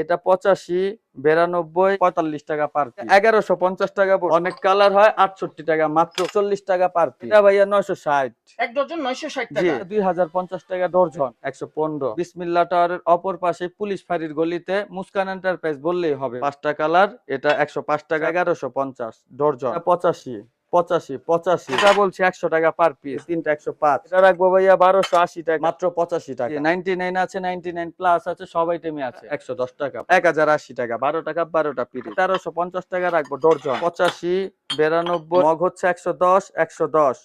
এটা পঁচাশি বিরানব্বই পঁয়তাল্লিশ টাকা পার এগারোশো পঞ্চাশ টাকা অনেক কালার হয় আটষট্টি টাকা মাত্র চল্লিশ টাকা পার এটা ভাইয়া নয়শো ষাট। এক ডজন নয়শো ষাট টাকা। দুই হাজার পঞ্চাশ টাকা ডর্জন একশো পনেরো। বিসমিল্লা টাওয়ারের অপর পাশে পুলিশ ফাঁড়ির গলিতে মুস্কান এন্টারপ্রাইজ বললেই হবে। পাঁচটা কালার এটা একশো পাঁচ টাকা এগারোশো পঞ্চাশ ডর্জন। পঁচাশি। পঁচাশি পঁচাশি। এটা বলছি একশো টাকা পার পিস তিনটা একশো পাঁচ। এটা রাখব ভাইয়া বারোশো আশি টাকা। মাত্র পঁচাশি টাকা। নাইনটি নাইন আছে নাইনটি নাইন প্লাস আছে সব আইটেমে আছে। একশো দশ টাকা। এক হাজার আশি টাকা বারো টাকা বারোটা পিস তেরোশো পঞ্চাশ টাকা রাখব ডর্জন। পঁচাশি বিরানব্বই। মগ হচ্ছে একশো দশ একশো দশ।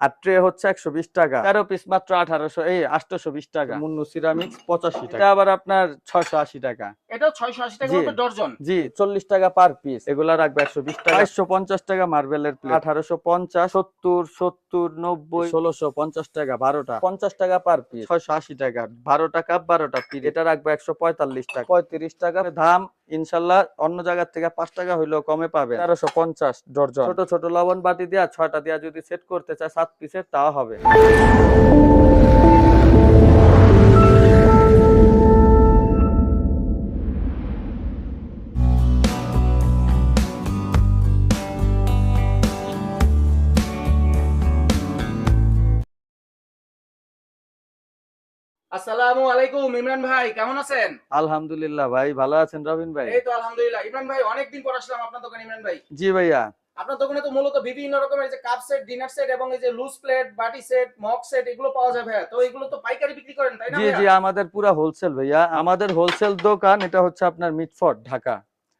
আর ট্রে হচ্ছে একশো বিশ টাকা। তেরো পিস মাত্র আঠারোশো এই আটশোশো বিশ টাকা। মুন্নু সিরামিক্স পঁচাশি টাকা। আবার আপনার ছয়শো আশি টাকা। এটাও ছয়শো আশি টাকা জি। জি চল্লিশ টাকা পার পিস এগুলা রাখবে একশো বিশ টাকা। একশো পঞ্চাশ টাকা মার্বেলের প্লেট আঠারোশো পঞ্চাশ সত্তর সত্তর নব্বই। ষোলোশো পঞ্চাশ টাকা বারোটা। পঞ্চাশ টাকা পার পিস ছয়শো আশি টাকা বারোটা কাপ বারোটা পিস এটা রাখবে একশো পঁয়তাল্লিশ টাকা। পঁয়ত্রিশ টাকা। দাম ইনশাল্লাহ অন্য জায়গার থেকে পাঁচ টাকা হইলেও কমে পাবে তেরোশো পঞ্চাশ ডর্জন। ছোট ছোট লবণ বাটি দেওয়া ছয়টা দেওয়া যদি সেট করতে চায় সাত পিসের তাও হবে। আসসালামু আলাইকুম ইমরান ভাই কেমন আছেন? আলহামদুলিল্লাহ ভাই ভালো আছেন রবিন ভাই? এই তো আলহামদুলিল্লাহ। ইমরান ভাই অনেকদিন পর আসলাম আপনার দোকানে ইমরান ভাই। জি ভাইয়া। আপনার দোকানে তো মূলত বিভিন্ন রকমের যে কাপ সেট ডিনার সেট এবং এই যে লুজ প্লেট বাটি সেট মগ সেট এগুলো পাওয়া যায় ভাইয়া। তো এগুলো তো পাইকারি বিক্রি করেন তাই না জি জি আমাদের পুরা হোলসেল ভাইয়া। আমাদের হোলসেল দোকান এটা হচ্ছে আপনার মিটফোর্ট ঢাকা।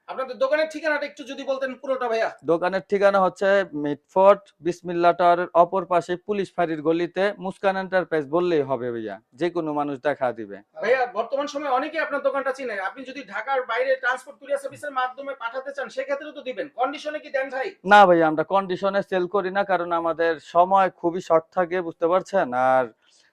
আপনাদের দোকানের ঠিকানাটা একটু যদি বলতেন পুরোটা ভাইয়া। দোকানের ঠিকানা হচ্ছে মিটফোর্ট বিসমিল্লা টাওয়ারের অপর পাশে পুলিশ ফাঁড়ির গলিতে মুস্কান এন্টারপ্রাইজ বললেই হবে ভাইয়া। যে কোনো মানুষ দেখা দিবে। ভাইয়া বর্তমান সময়ে অনেকেই আপনার দোকানটা চিনে। আপনি যদি ঢাকার বাইরে ট্রান্সপোর্ট কুরিয়ার সার্ভিসের মাধ্যমে পাঠাতে চান সেক্ষেত্রেও তো দিবেন। কন্ডিশনে কি দেন ভাই? না ভাইয়া আমরা কন্ডিশনে সেল করি না কারণ আমাদের সময় খুবই শর্ট থাকে বুঝতে পারছেন? আর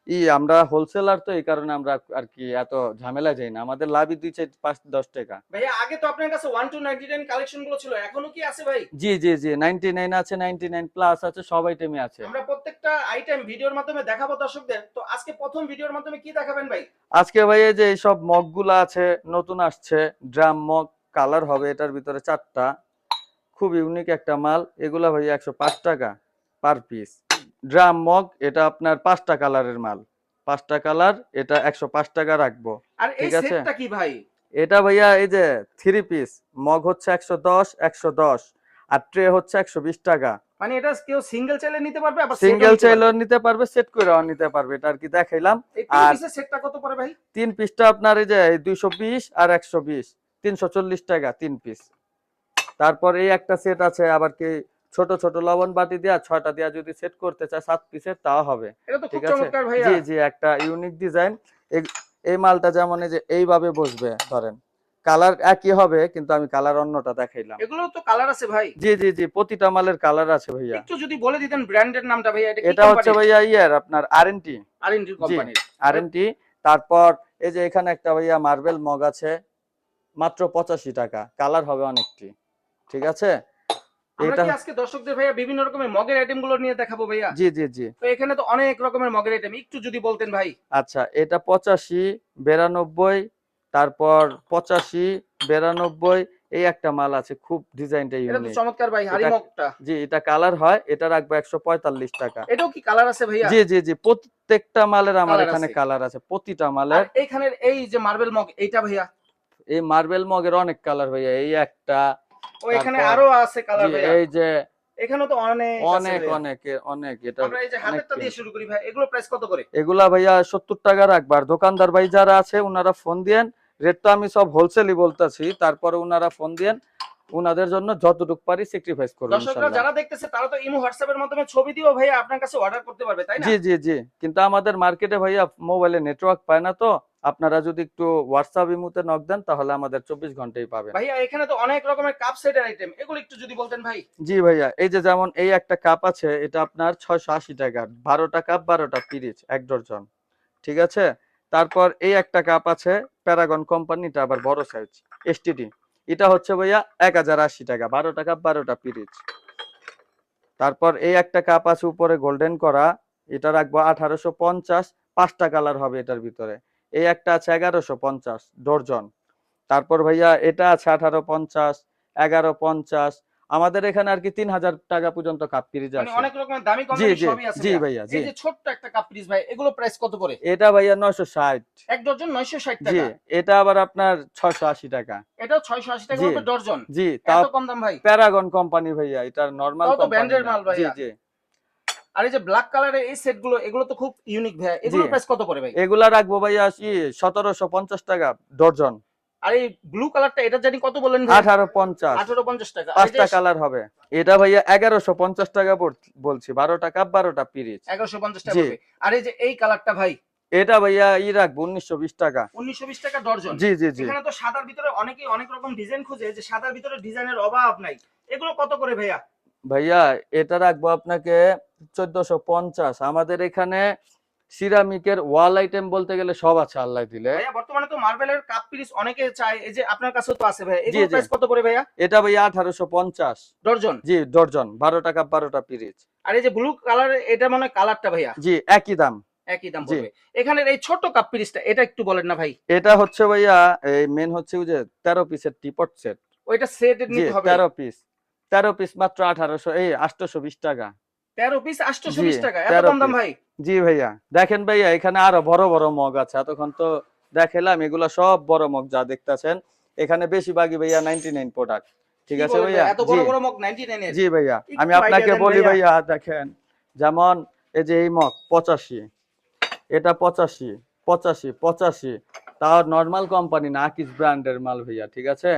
ই আমরা হোলসেলার তো এই কারণে আমরা আর কি এত ঝামেলা যাই না। আমাদের লাভই দুই চার পাঁচ দশ টাকা। ভাইয়া আগে তো আপনার কাছে ওয়ান টু নাইনটি নাইন কালেকশনগুলো ছিল এখনও কি আছে ভাই? জি জি জি নাইনটি নাইন আছে নাইনটি নাইন প্লাস আছে সব আইটেমই আছে। আমরা প্রত্যেকটা আইটেম ভিডিওর মাধ্যমে দেখাবো দর্শকদের। তো আজকে প্রথম ভিডিওর মাধ্যমে কি দেখাবেন ভাই? আজকে ভাই এই যে এইসব মগগুলা আছে নতুন আসছে ড্রাম মগ কালার হবে এটার ভিতরে চারটা। খুব ইউনিক একটা মাল এগুলা ভাই একশো পাঁচ টাকা পার পিস ড্রাম মগ এটা আপনার পাঁচটা কালারের মাল। পাঁচটা কালার এটা একশো পাঁচ টাকা রাখব। ঠিক আছে। কি ভাই? এটা ভাইয়া এই যে থ্রি পিস মগ হচ্ছে একশো দশ একশো দশ আর ট্রে হচ্ছে একশো বিশ টাকা। মানে এটা কেউ সিঙ্গেল চাইলে নিতে পারবে আবার সিঙ্গেল চাইলেও নিতে পারবে? সেট করেও নিতে পারবে এটা আর কি দেখাইলাম। আর- সেটটা কত পড়ে ভাই? তিন পিসটা আপনার এই যে দুইশো বিশ আর একশো বিশ তিনশো চল্লিশ টাকা তিন পিস তারপর এই একটা সেট আছে আবার কি ছোট ছোট লবণ বাটি দেওয়া ছয়টা দেওয়া যদি সেট করতে চায় সাত পিসের হবে। তো খুব ঠিক আছে? জি জি একটা ইউনিক ডিজাইন এই মালটা যেমন এই যে এইভাবে বসবে ধরেন। কালার একই হবে কিন্তু আমি কালার অন্যটা দেখাইলাম। এগুলো তো কালার আছে ভাই। জি জি জি প্রতিটা মালের কালার আছে ভাইয়া। একটু যদি বলে দিতেন ব্র্যান্ডের নামটা ভাইয়া এটা এটা হচ্ছে ভাইয়া ইয়ার আপনার আর এন টি আরএনডি কোম্পানির আর তারপর এই যে এখানে একটা ভাইয়া মার্বেল মগ আছে মাত্র পঁচাশি টাকা। কালার হবে অনেকটি। ঠিক আছে? আমরা এটা কি আজকে দর্শকদের ভাইয়া বিভিন্ন রকমের মগের আইটেমগুলো নিয়ে দেখাবো ভাইয়া? জি জি জি। তো এখানে তো অনেক রকমের মগের আইটেম একটু যদি বলতেন ভাই। আচ্ছা এটা পঁচাশি বিরানব্বই তারপর পঁচাশি বিরানব্বই এই একটা মাল আছে খুব ডিজাইনটা এটা তো চমৎকার ভাই হাড়ি মগটা জি এটা কালার হয় এটা রাখব একশো পঁয়তাল্লিশ টাকা। এটাও কি কালার আছে ভাইয়া? জি জি জি প্রত্যেকটা মালের আমার এখানে কালার আছে প্রতিটা মালের। এইখানের এই যে মার্বেল মগ এইটা ভাইয়া? এই মার্বেল মগের অনেক কালার ভাইয়া এই একটা ও এখানে আরও আছে কালার ভাই এই যে এখানে তো অনেক অনেক অনেক অনেক এটা আমরা এই যে হাতেরটা দিয়ে শুরু করি ভাই এগুলো প্রাইস কত করে? এগুলা ভাইয়া সত্তর টাকা রাখবার। দোকানদার ভাই যারা আছে ওনারা ফোন দিয়েন। রেট তো আমি সব হোলসেলই বলতেছি তারপরে ওনারা ফোন দিয়েন। ওনাদের জন্য যতটুকু পারি স্যাক্রিফাইস করব দর্শকরা। যারা দেখতেছে তারা তো ইমো হোয়াটসঅ্যাপের মাধ্যমে ছবি দিয়েও ভাইয়া আপনার কাছে অর্ডার করতে পারবে তাই না? জি জি জি। কিন্তু আমাদের মার্কেটে ভাইয়া মোবাইলে নেটওয়ার্ক পায় না তো। আপনারা যদি একটু হোয়াটসঅ্যাপ ইমুতে নক দেন তাহলে আমাদের চব্বিশ ঘন্টাই পাবেন। ভাইয়া এখানে তো অনেক রকমের কাপ সেটের আইটেম এগুলো একটু যদি বলতেন ভাই। জি ভাইয়া এই যে যেমন এই একটা কাপ আছে এটা আপনার ছয়শো আশি টাকার বারোটা কাপ বারোটা পিরিচ এক ডর্জন ঠিক আছে? তারপর এই একটা কাপ আছে প্যারাগন কোম্পানিটা আবার বড় সাইজ এসটিডি এটা হচ্ছে ভাইয়া এক হাজার আশি টাকা, বারো টাকা, বারোটা পিরিচ। তারপর এই একটা কাপ আছে উপরে গোল্ডেন করা, এটা রাখব আঠারোশো পঞ্চাশ, পাঁচটা কালার হবে এটার ভিতরে। এই একটা আছে এগারোশো পঞ্চাশ, ডর্জন। তারপর ভাইয়া এটা আছে আঠারো পঞ্চাশ, এগারো পঞ্চাশ আমাদের এখানে আর কি তিন হাজার টাকা পর্যন্ত কাপ ফ্রিজ মানে আছে। অনেক রকমের দামি জি জি সবই আছে জি ভাইয়া। জি। ছোট্ট একটা কাপ পিস ভাই এগুলো প্রাইস কত করে? এটা ভাইয়া নয়শো ষাট। এক ডজন নয়শো ষাট জি টাকা। এটা আবার আপনার ছয়শো আশি টাকা। এটাও ছয়শো আশি টাকা জি। ডজন। জি এত কম দাম ভাই। প্যারাগন কোম্পানি ভাইয়া এটা নর্মাল তো branded মাল জি ভাইয়া। জি আর এই যে ব্ল্যাক কালারের এই সেটগুলো এগুলো তো খুব ইউনিক ভাই এগুলো প্রাইস কত করে ভাই? এগুলা রাখব ভাইয়া সতেরোশো পঞ্চাশ টাকা ডর্জন আর এই ব্লু কালারটা এটা জানি কত আঠারো পঞ্চাশ। আঠারো টাকা। পাঁচটা কালার হবে। এটা ভাইয়া এগারোশো পঞ্চাশ টাকা বলছি বারোটা কাপ বারোটা পিরিচ এগারোশো পঞ্চাশ টাকা জি। আর এই যে এই কালারটা ভাই? এটা ভাইয়া ই রাখব উনিশশো বিশ টাকা। উনিশশো বিশ টাকা ডর্জন। জি জি জি। এখানে তো সাদার ভিতরে অনেকেই অনেক রকম ডিজাইন খুঁজে যে সাদার ভিতরে ডিজাইনের অভাব নাই। এগুলো কত করে ভাইয়া? ভাইয়া এটা রাখব আপনাকে চোদ্দশো পঞ্চাশ। আমাদের এখানে সিরামিকের ওয়াল আইটেম বলতে গেলে সব আছে আল্লাহ দিলে। বর্তমানে তো মার্বেলের কাপ পিস অনেকে চায় এই যে আপনার কাছে তো আছে ভাইয়া। জি, প্রাইস কত করে ভাইয়া? এটা আঠারোশো পঞ্চাশ। ডর্জন? জি ডর্জন বারোটা কাপ বারোটা পিরিচ। আর এই যে ব্লু কালারের এটা মানে কালারটা ভাইয়া? জি একই দাম। একই দাম। পড়বে এখানের এই ছোট কাপ পিসটা এটা একটু বলেন না ভাই। এটা হচ্ছে ভাইয়া এই মেন হচ্ছে ওই যে তেরো পিসের টিপট সেট ওইটা সেট নিতে হবে। তেরো পিস। তেরো পিস মাত্র আঠারোশো এই আটশোশো বিশ টাকা। তেরো পিস আটশোশো জি, বিশ টাকা। এত কম দাম ভাই? জি ভাইয়া। দেখেন ভাইয়া এখানে আরও বড় বড় মগ আছে। এতক্ষণ তো দেখালাম এগুলা সব বড় মগ যা দেখতেছেন। এখানে বেশিরভাগই ভাইয়া নাইনটি নাইন প্রোডাক্ট ঠিক আছে ভাইয়া? জি। বড় মগ 99 এর? জি ভাইয়া। আমি আপনাকে বলি ভাইয়া। ভাইয়া দেখেন। যেমন এই যে এই মগ পঁচাশি। এটা পঁচাশি পঁচাশি পঁচাশি। তাও নর্মাল কোম্পানি না আকিস ব্র্যান্ডের মাল ভাইয়া ঠিক আছে?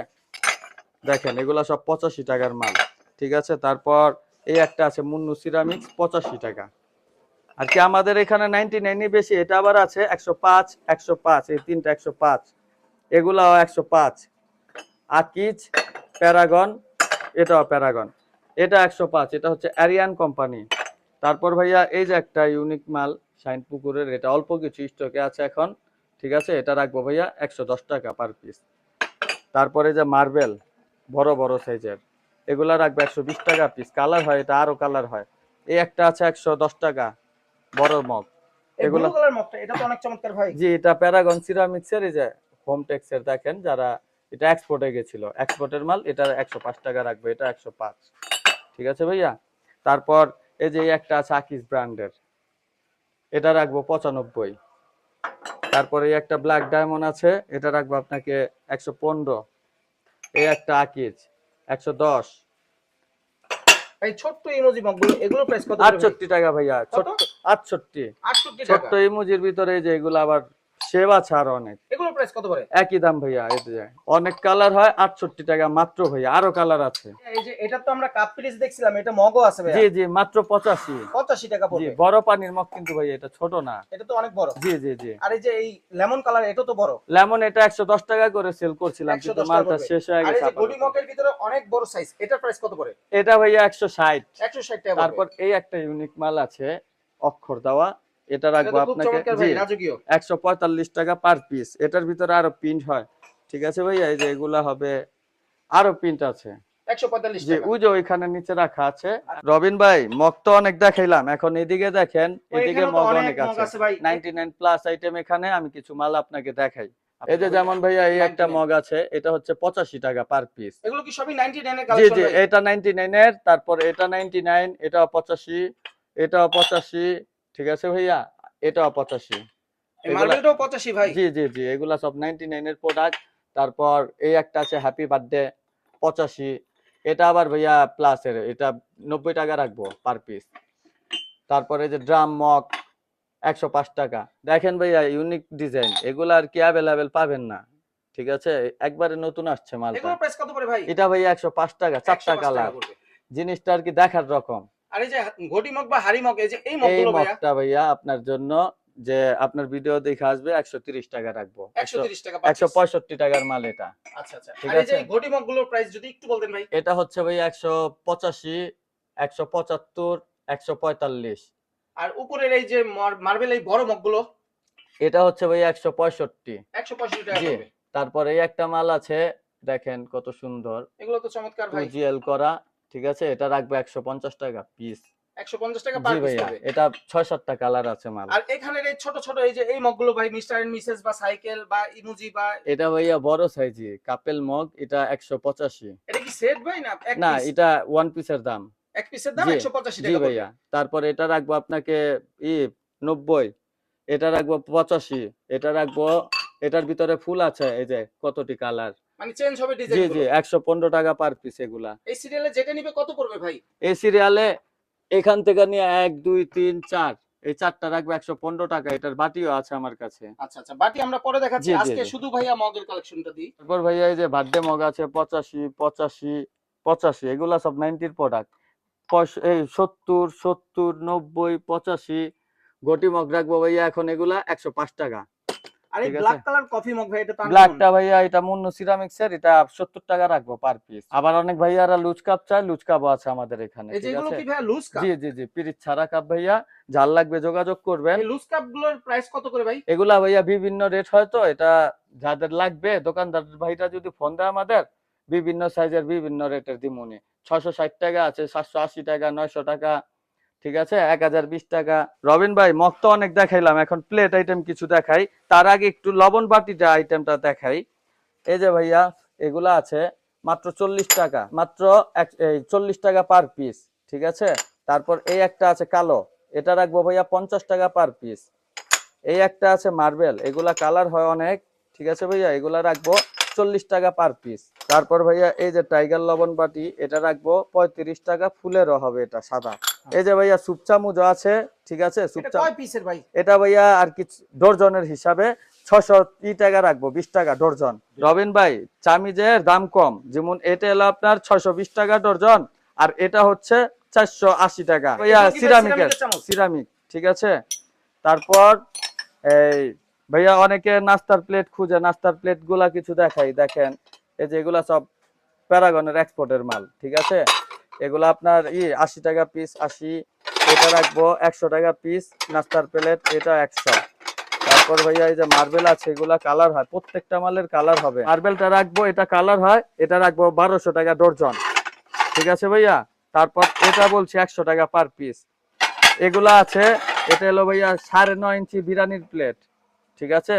দেখেন এগুলা সব পঁচাশি টাকার মাল। ঠিক আছে? তারপর এই একটা আছে, মুন্নু সিরামিক্স পঁচাশি টাকা। আর কি আমাদের এখানে নাইনটি নাইনই বেশি, এটা আবার আছে একশো পাঁচ একশো পাঁচ, এই তিনটা একশো পাঁচ। এগুলাও একশো পাঁচ। আকিজ, প্যারাগন, এটাও প্যারাগন। এটা একশো পাঁচ, এটা হচ্ছে অ্যারিয়ান কোম্পানি। তারপর ভাইয়া, এই যে একটা ইউনিক মাল, শাইন পুকুরের, এটা অল্প কিছু স্টকে আছে এখন, ঠিক আছে? এটা রাখব ভাইয়া, একশো দশ টাকা পার পিস তারপরে যে মার্বেল, বড় বড় সাইজের এগুলা রাখব একশো বিশ টাকা পিস কালার হয় এটা আরও কালার হয়। এই একটা আছে একশো দশ টাকা বড় মগ। এগুলো- এটা তো অনেক চমৎকার ভাই। জি এটা প্যারাগন সিরামিক্সের এই যে হোম টেক্সের দেখেন যারা এটা এক্সপোর্টে গেছিল। এক্সপোর্টের মাল এটা একশো পাঁচ টাকা রাখবে এটা একশো পাঁচ। ঠিক আছে ভাইয়া? তারপর এই যে একটা আছে আকিস ব্র্যান্ডের এটা রাখব পঁচানব্বই। তারপরে এই একটা ব্ল্যাক ডায়মন্ড আছে এটা রাখব আপনাকে একশো পনেরো। এই একটা আকিজ একশো দশ এই ছোট্ট ইমোজি মগগুলো এগুলো প্রাইস কত করে ভাই? আটষট্টি টাকা ভাইয়া? ছোট্ট আটষট্টি 68 টাকা ছোট্ট ইমোজির ভিতরে যে এগুলো আবার সেবা ছাড় অনেক। এগুলো প্রাইস কত করে একই দাম ভাইয়া এই যে অনেক কালার হয় আটষট্টি টাকা মাত্র ভাইয়া আরও কালার আছে। এই যে এটা তো আমরা কাপ পিস দেখছিলাম এটা মগও আছে ভাই জি জি মাত্র পঁচাশি। 85 টাকা জি বড় পানির মগ কিন্তু ভাইয়া এটা ছোট না। এটা তো অনেক বড়। জি জি জি। আর এই যে এই লেমন কালার এটা তো বড়। লেমন এটা একশো দশ টাকা করে সেল করছিলাম 110 কিন্তু মালটা শেষ হয়ে আর এই গেছে গুডি মগের ভিতরে অনেক বড় সাইজ এটার প্রাইস কত করে এটা ভাইয়া একশো ষাট। 160 টাকা তারপর এই একটা ইউনিক মাল আছে অক্ষর দেওয়া। এটা রাখব আপনাকে। একশো পঁয়তাল্লিশ টাকা পার পিস এটার ভিতরে আরও প্রিন্ট হয়। ঠিক আছে ভাইয়া এই যে এগুলা হবে। আরও প্রিন্ট আছে। 145 টাকা। ওই যে ওইখানে নিচে রাখা আছে। রবিন ভাই মগ তো অনেক দেখাইলাম। এখন এদিকে দেখেন এদিকে মগ অনেক আছে। নাইনটি নাইন প্লাস আইটেম এখানে আমি কিছু মাল আপনাকে দেখাই। এই যে যেমন ভাইয়া এই একটা মগ আছে এটা হচ্ছে পঁচাশি টাকা পার পিস এগুলো কি সবই 99 এর জি কালেকশন জি এটা নাইনটি নাইনের তারপর এটা নাইনটি নাইন এটাও পঁচাশি এটাও পঁচাশি ঠিক আছে ভাইয়া? এটাও পঁচাশি। মার্বেলটাও 85 ভাই? জি জি জি এগুলা সব নাইনটি নাইনের প্রোডাক্ট তারপর এই একটা আছে হ্যাপি বার্থডে পঁচাশি। এটা আবার ভাইয়া প্লাসের এটা নব্বই টাকা রাখব পার পিস তারপরে যে ড্রাম মক একশো পাঁচ টাকা। দেখেন ভাইয়া ইউনিক ডিজাইন এগুলা আর কি অ্যাভেলেবেল পাবেন না। ঠিক আছে? একবারে নতুন আসছে মালটা। এটা ভাইয়া একশো পাঁচ টাকা চারটা 105 টাকা কালার জিনিসটা আর কি দেখার রকম। আর এই যে ঘটি মগ বা হাড়ি মগ এই যে এই মগগুলো ভাইয়া? মগটা ভাইয়া আপনার জন্য যে আপনার ভিডিও দেখে আসবে একশো তিরিশ টাকা রাখব। 130 টাকা একশো পাচ্ছি পঁয়ষট্টি টাকার মাল এটা। আচ্ছা আচ্ছা। আর এই যে ঘটি মগগুলোর প্রাইস যদি একটু বলতেন ভাই। এটা হচ্ছে ভাই একশো পঁচাশি একশো পঁচাত্তর একশো পঁয়তাল্লিশ। আর উপরের এই যে মার্বেল এই বড় মগগুলো? এটা হচ্ছে ভাই একশো পঁয়ষট্টি। 165 টাকা তারপরে এই একটা মাল আছে দেখেন কত সুন্দর। এগুলো তো চমৎকার ভাই। জিএল করা ঠিক আছে? এটা রাখবে একশো পঞ্চাশ টাকা পিস একশো পঞ্চাশ টাকা পার পিস ভাইয়া হবে। এটা ছয় সাতটা কালার আছে মাল। আর এখানের এই ছোট ছোট এই যে এই মগগুলো ভাই মিস্টার এন্ড মিসেস বা সাইকেল বা ইমোজি বা এটা ভাইয়া বড় সাইজি কাপেল মগ এটা একশো পঁচাশি। এটা কি সেট ভাই না এক না এটা ওয়ান পিসের দাম। এক পিসের দাম টাকা ভাইয়া তারপর এটা রাখব আপনাকে ই নব্বই। এটা রাখব পঁচাশি। এটা রাখব এটার ভিতরে ফুল আছে এই যে কতটি কালার মানে চেঞ্জ হবে ডিজাইন জি টাকা পার পিস এগুলা। এই সিরিয়ালে যেটা নিবে কত পড়বে ভাই? এই সিরিয়ালে এখান থেকে নিয়ে এক দুই তিন চার। এই চারটা রাখব একশো পনেরো টাকা এটার বাটিও আছে আমার কাছে। আচ্ছা আচ্ছা বাটি আমরা পরে দেখাচ্ছি। আজকে শুধু ভাইয়া মগের কালেকশনটা দিই। তারপর ভাইয়া এই যে বার্থডে মগ আছে পঁচাশি পঁচাশি পঁচাশি এগুলা সব নাইনটির প্রোডাক্ট এই সত্তর সত্তর নব্বই পঁচাশি গটি মগ রাখব ভাইয়া এখন এগুলা একশো পাঁচ টাকা। আর এই ব্ল্যাক কালার কফি মগ ভাই এটা তো ব্ল্যাকটা ভাইয়া এটা মুন্ন সিরামিক্স এর এটা সত্তর টাকা রাখব পার পিস আবার অনেক ভাইয়ারা লুজ কাপ চায় লুজ কাপও আছে আমাদের এখানে এই যেগুলো কি ভাইয়া লুজ কাপ জি জি জি পিরিচ ছাড়া কাপ ভাইয়া জাল লাগবে যোগাযোগ করবেন। এই লুজ কাপগুলোর প্রাইস কত করে ভাই? এগুলা ভাইয়া বিভিন্ন রেট হয় তো এটা যাদের লাগবে দোকানদার ভাইরা যদি ফোন দেয় আমাদের বিভিন্ন সাইজের বিভিন্ন রেটের দিমুনি। ছশো ষাট টাকা আছে সাতশো আশি টাকা নয়শো টাকা ঠিক আছে? এক হাজার বিশ টাকা। রবিন ভাই, মগ তো অনেক দেখাইলাম, এখন প্লেট আইটেম কিছু দেখাই। তার আগে একটু লবণ বাটিটা আইটেমটা দেখাই। এই যে ভাইয়া, এগুলা আছে মাত্র চল্লিশ টাকা, মাত্র চল্লিশ টাকা পার পিস ঠিক আছে? তারপর এই একটা আছে কালো, এটা রাখব ভাইয়া পঞ্চাশ টাকা পার পিস এই একটা আছে মার্বেল, এগুলা কালার হয় অনেক, ঠিক আছে ভাইয়া? এগুলা রাখব চল্লিশ টাকা পার পিস তারপর ভাইয়া এই যে টাইগার লবণ বাটি এটা রাখব পঁয়ত্রিশ টাকা ফুলেরও হবে এটা সাদা। এই যে ভাইয়া সুপ চামচ আছে ঠিক আছে? সুপ এটা ভাই? ভাইয়া আর কি ডর্জনের হিসাবে ছশো টাকা রাখব বিশ টাকা ডর্জন। রবিন ভাই চামিজের দাম কম যেমন এটা এলো আপনার ছয়শো বিশ টাকা ডর্জন আর এটা হচ্ছে চারশো আশি টাকা। ভাইয়া সিরামিকের সিরামিক ঠিক আছে? তারপর এই ভাইয়া অনেকে নাস্তার প্লেট খুঁজে নাস্তার প্লেটগুলা কিছু দেখাই দেখেন। এই যে এগুলা সব প্যারাগনের এক্সপোর্টের মাল ঠিক আছে? এগুলা আপনার ই আশি টাকা পিস আশি এটা রাখব একশো টাকা পিস নাস্তার প্লেট এটা একশো। তারপর ভাইয়া এই যে মার্বেল আছে এগুলা কালার হয় প্রত্যেকটা মালের কালার হবে। মার্বেলটা রাখব এটা কালার হয় এটা রাখব বারোশো টাকা ডর্জন। ঠিক আছে ভাইয়া? তারপর এটা বলছি একশো টাকা পার পিস এগুলা আছে এটা হলো ভাইয়া সাড়ে নয় ইঞ্চি বিরিয়ানির প্লেট ঠিক আছে?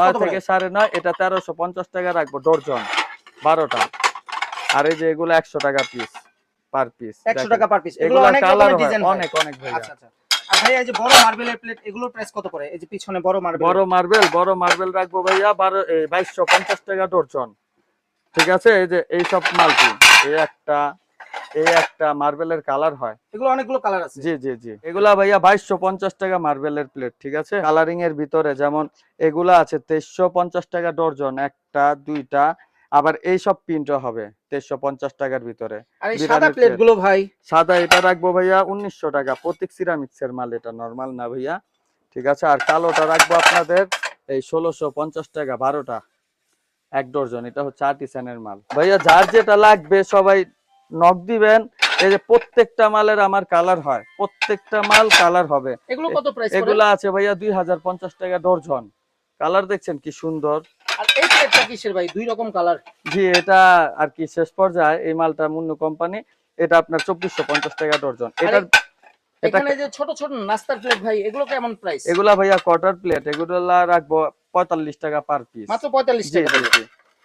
নয় থেকে সাড়ে নয় এটা তেরোশো পঞ্চাশ টাকা রাখব ডর্জন। বারোটা। আর এই যে এগুলো একশো টাকা পিস পার পিস 100 টাকা পার পিস এগুলো অনেক ডিজাইন অনেক অনেক আচ্ছা আচ্ছা। আর এই যে বড় মার্বেলের প্লেট এগুলোর প্রাইস কত করে এই যে পিছনে বড় মার্বেল। বড় মার্বেল বড় মার্বেল রাখব ভাইয়া বারো বাইশশো পঞ্চাশ টাকা ডর্জন ঠিক আছে? এই যে এই সব মালটি এই একটা এই একটা মার্বেলের কালার হয়। এগুলো অনেকগুলো কালার আছে। জি জি জি। এগুলা ভাইয়া বাইশশো পঞ্চাশ টাকা মার্বেলের প্লেট ঠিক আছে? কালারিং এর ভিতরে যেমন এগুলা আছে তেইশশো পঞ্চাশ টাকা ডর্জন একটা দুইটা আবার এই সব প্রিন্টও হবে তেইশশো পঞ্চাশ টাকার ভিতরে। আর এই সাদা plate। প্লেটগুলো ভাই? সাদা এটা রাখব ভাইয়া উনিশশো টাকা প্রত্যেক সিরামিক্স এর মাল এটা নর্মাল না ভাইয়া। ঠিক আছে আর কালোটা রাখব আপনাদের এই ষোলোশো পঞ্চাশ টাকা বারোটা। এক ডর্জন এটা হচ্ছে আর্টিসানের মাল। ভাইয়া যার যেটা লাগবে সবাই নক দিবেন এই যে প্রত্যেকটা মালের আমার কালার হয় প্রত্যেকটা মাল কালার হবে। এগুলো কত প্রাইস এগুলা আছে ভাইয়া দুই হাজার পঞ্চাশ টাকা ডর্জন কালার দেখছেন কি সুন্দর? আর এই প্লেটটা কিসের ভাই? দুই রকম কালার জি এটা আর কি শেষ পর্যায়ে এই মালটা মুন্নু কোম্পানি এটা আপনার চব্বিশশো পঞ্চাশ টাকা ডর্জন। এটার এখানে যে ছোট ছোট নাস্তার প্লেট ভাই এগুলো কেমন প্রাইস এগুলা ভাইয়া কোয়ার্টার প্লেট এগুলা রাখব পঁয়তাল্লিশ টাকা পার পিস মাত্র পঁয়তাল্লিশ টাকা।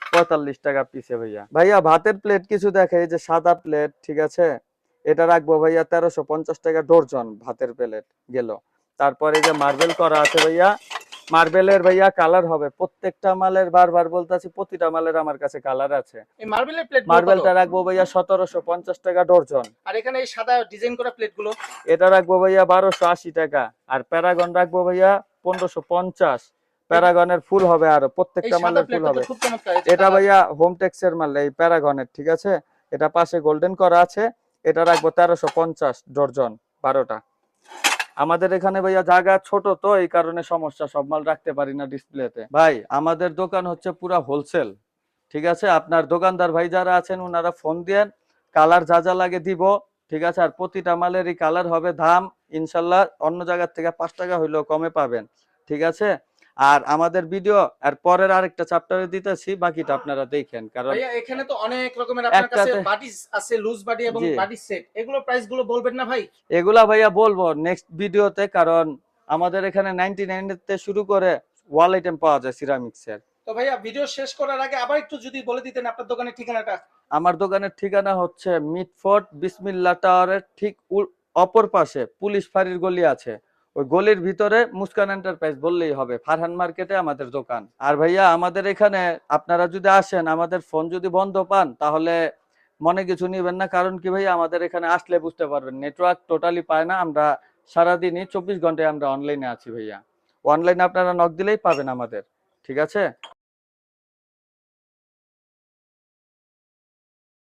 পঁয়তাল্লিশ টাকা পিসে ভাইয়া। ভাইয়া ভাতের প্লেট কিছু দেখে এই যে সাদা প্লেট ঠিক আছে? এটা রাখব ভাইয়া তেরোশো পঞ্চাশ টাকা ডর্জন ভাতের প্লেট গেল। তারপরে যে মার্বেল করা আছে ভাইয়া মার্বেলের ভাইয়া কালার হবে। প্রত্যেকটা মালের বারবার বলতেছি প্রতিটা মালের আমার কাছে কালার আছে। এই মার্বেলের প্লেট মার্বেলটা রাখব ভাইয়া সতেরোশো পঞ্চাশ টাকা ডর্জন। আর এখানে এই সাদা ডিজাইন করা প্লেটগুলো? এটা রাখব ভাইয়া বারোশো আশি টাকা। আর প্যারাগন রাখব ভাইয়া পনেরোশো পঞ্চাশ। প্যারাগনের ফুল হবে আর প্রত্যেকটা মালের ফুল হবে। এটা ভাইয়া হোম টেক্সের মাল এই প্যারাগনের ঠিক আছে? এটা পাশে গোল্ডেন করা আছে। এটা রাখব তেরোশো পঞ্চাশ ডর্জন বারোটা। আমাদের এখানে ভাইয়া জায়গা ছোট তো, এই কারণে সমস্যা, সব মাল রাখতে পারি না ডিসপ্লেতে ভাই, আমাদের দোকান হচ্ছে পুরা হোলসেল ঠিক আছে? আপনার দোকানদার ভাই যারা আছেন ওনারা ফোন দেন কালার যা যা লাগে দিব, ঠিক আছে? আর প্রতিটা মালেরই কালার হবে, দাম, ইনশাল্লাহ অন্য জায়গার থেকে পাঁচ টাকা হইলেও কমে পাবেন, ঠিক আছে? আর আমাদের ভিডিও আর পরের আরেকটা চ্যাপ্টারে দিতেছি বাকিটা আপনারা দেখেন কারণ এখানে তো অনেক রকমের আপনার কাছে বাটি আছে লুজ বাটি এবং। বাটি সেট এগুলোর প্রাইসগুলো বলবেন না ভাই? এগুলা ভাইয়া বলব নেক্সট ভিডিওতে কারণ আমাদের এখানে নাইনটি তে শুরু করে ওয়াল আইটেম পাওয়া যায় সিরামিক্সের তো ভাইয়া ভিডিও শেষ করার আগে আবার একটু যদি বলে দিতেন আপনার দোকানের ঠিকানাটা। আমার দোকানের ঠিকানা হচ্ছে মিটফোর্ট বিসমিল্লা টাওয়ারের ঠিক অপর পাশে পুলিশ ফাঁড়ির গলি আছে। ওই গলির ভিতরে মুস্কান এন্টারপ্রাইজ বললেই হবে। ফারহান মার্কেটে আমাদের দোকান। আর ভাইয়া, আমাদের এখানে আপনারা যদি আসেন, আমাদের ফোন যদি বন্ধ পান, তাহলে মনে কিছু নিবেন না। কারণ কি ভাইয়া, আমাদের এখানে আসলে বুঝতে পারবেন নেটওয়ার্ক টোটালি পায় না। আমরা সারাদিনই চব্বিশ ঘন্টায় আমরা অনলাইনে আছি ভাইয়া। অনলাইনে আপনারা নক দিলেই পাবেন আমাদের। ঠিক আছে?